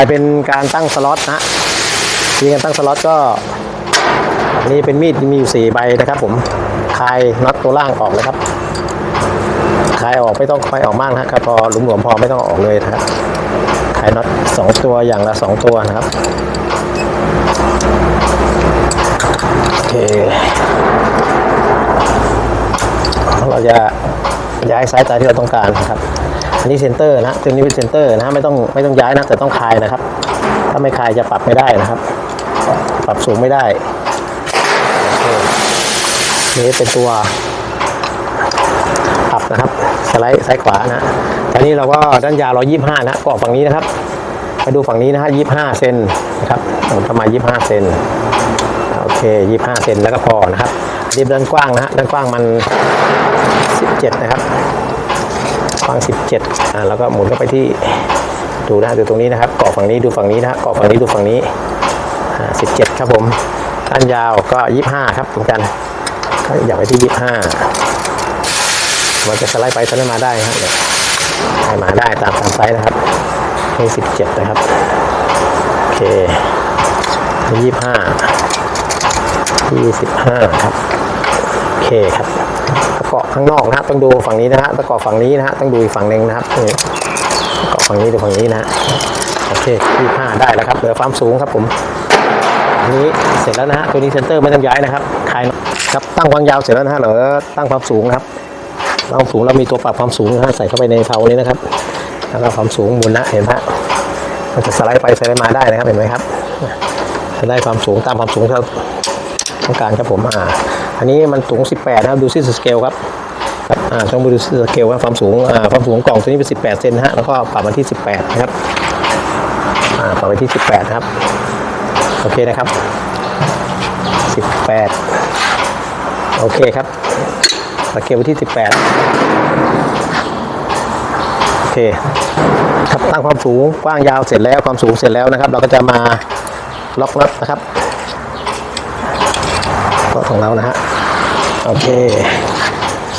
ไปเป็นการตั้งสล็อตนะมีการตั้งสล็อตก็นี่เป็นมีดมีอยู่สี่ใบนะครับ ผมคลายน็อตตัวล่างออกเลยครับคลายออกไม่ต้องคลายออกมากนะครับพอหลุมๆพอไม่ต้องอออกเลยนะครับคลายน็อตสองตัวอย่างละสองตัวนะครับโอเคเราจะย้ายสายตาที่เราต้องการนะครับ อันนี้เซนเตอร์นะตัวนี้เป็นเซนเตอร์นะไม่ต้องไม่ต้องย้ายนะแต่ต้องคลายนะครับ ถ้าไม่คลายจะปรับไม่ได้นะครับ ปรับสูงไม่ได้นี่เป็นตัวปรับนะครับสไลด์ซ้ายขวานะตอนนี้เราก็ด้านยาวเรา25 นะก็ออกฝั่งนี้นะครับไปดูฝั่งนี้นะฮะ25 เซนนะครับประมาณ25 เซนโอเค 25 เซนแล้วก็พอนะครับอันนี้ด้านกว้างนะฮะด้านกว้างมัน 17 นะครับ ว้าง 17อ่าแล้วก็หมุนเข้าไปที่ดูนะดูตรงนี้นะครับเกาะฝั่งนี้ดูฝั่งนี้นะเกาะฝั่งนี้ดูฝั่งนี้อ่า17ครับผมด้านยาวก็25ครับเหมือนกันก็อยากไปที่25มันจะสไลด์ไปสไลด์มาได้ครับเลยให้มาได้ตามตามไซส์นะครับนี่17นะครับโอเคนี่25 25ครับโอเคครับ ตะเกาะข้างนอกนะครับต้องดูฝั่งนี้นะฮะตะเกาะฝั่งนี้นะฮะต้องดูอีกฝั่งหนึ่งนะครับนี่ตะเกาะฝั่งนี้ดูฝั่งนี้นะฮะโอเคที่ห้าได้แล้วครับเหลือความสูงครับผมอันนี้เสร็จแล้วนะฮะตัวนี้เซนเตอร์ไม่ต้องย้ายนะครับคลายครับตั้งความยาวเสร็จแล้วนะฮะเหลือตั้งความสูงนะครับตั้งความสูงเรามีตัวปรับความสูงนะฮะใส่เข้าไปในเพานี้นะครับแล้วก็ความสูงหมุนนะเห็นไหมฮะมันจะสไลด์ไปสไลด์มาได้นะครับเห็นไหมครับจะได้ความสูงตามความสูงที่เราต้องการครับผมอ่า อันนี้มันสูง 18 นะครับ ดูซิสเกลครับครับอ่าต้องดูซิสเกลว่าความสูงอ่าความสูงกล่องตัวนี้เป็น 18 เซนฮะแล้วก็ปรับมาที่ 18 นะครับอ่าปรับไปที่ 18 นะครับ โอเคนะครับ 18 โอเคครับสเกลไปที่ 18 โอเคครับตั้งความสูงกว้างยาวเสร็จแล้วความสูงเสร็จแล้วนะครับ เราก็จะมาล็อกน็อตนะครับก็ของเรานะฮะ โอเค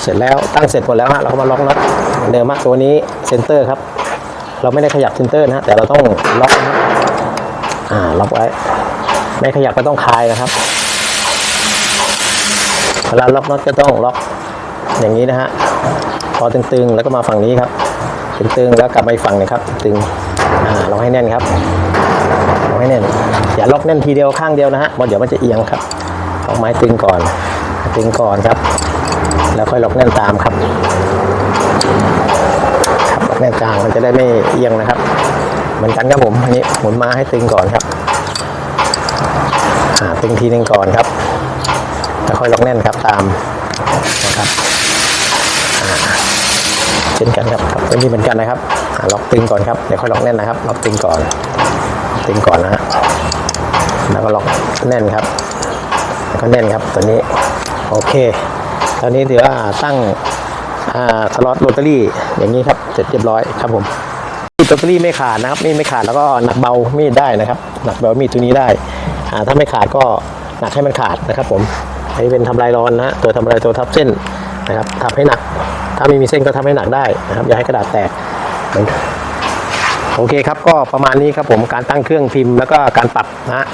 เสร็จแล้วตั้งเสร็จหมดแล้วฮะเราก็มาล็อกน็อตเหมือนเดิมฮะตัวนี้เซนเตอร์ครับ เราไม่ได้ขยับเซนเตอร์นะฮะแต่เราต้องล็อกนะอ่าล็อกไว้ ไม่ขยับก็ต้องคลายนะครับเวลาล็อกน็อตก็ต้องล็อกอย่างนี้นะฮะพอตึงๆแล้วก็มาฝั่งนี้ครับ ตึงๆแล้วกลับมาอีกฝั่งนึงครับ ตึงอ่าเราให้แน่นครับเราให้แน่นอย่าล็อกแน่นทีเดียวข้างเดียวนะฮะเพราะเดี๋ยวมันจะเอียงครับเอาไม้ตึงก่อน ตึงก่อนครับ แล้วค่อยล็อกแน่นตามครับครับล็อกแน่นกลางมันจะได้ไม่เอียงนะครับ เหมือนกันครับผมอันนี้หมุนมาให้ตึงก่อนครับอ่าตึงทีหนึงก่อนครับ แล้วค่อยล็อกแน่นครับตามนะครับอ่าเช่นกันครับครับตัวนี้เหมือนกันนะครับอ่าล็อกตึงก่อนครับเดี๋ยวค่อยล็อกแน่นนะครับล็อกตึงก่อนตึงก่อนนะฮะแล้วก็ล็อกแน่นครับแล้วก็แน่นครับตัวนี้ โอเค ตอนนี้ถือว่าตั้งสล็อตโรตารี่อย่างนี้ครับเสร็จเรียบร้อยครับผมมีดโรตารี่ไม่ขาดนะครับมีดไม่ขาดแล้วก็หนักเบามีดได้นะครับ หนักเบามีดตัวนี้ได้ถ้าไม่ขาดก็หนักให้มันขาดนะครับ ผมอันนี้เป็นทำลายร้อนนะตัวทำลายตัวทับเส้นนะครับทับให้หนัก ถ้าไม่มีเส้นก็ทำให้หนักได้นะครับอย่าให้กระดาษแตกโอเคครับก็ประมาณนี้ครับผมการตั้งเครื่องพิมพ์แล้วก็การปรับนะฮะ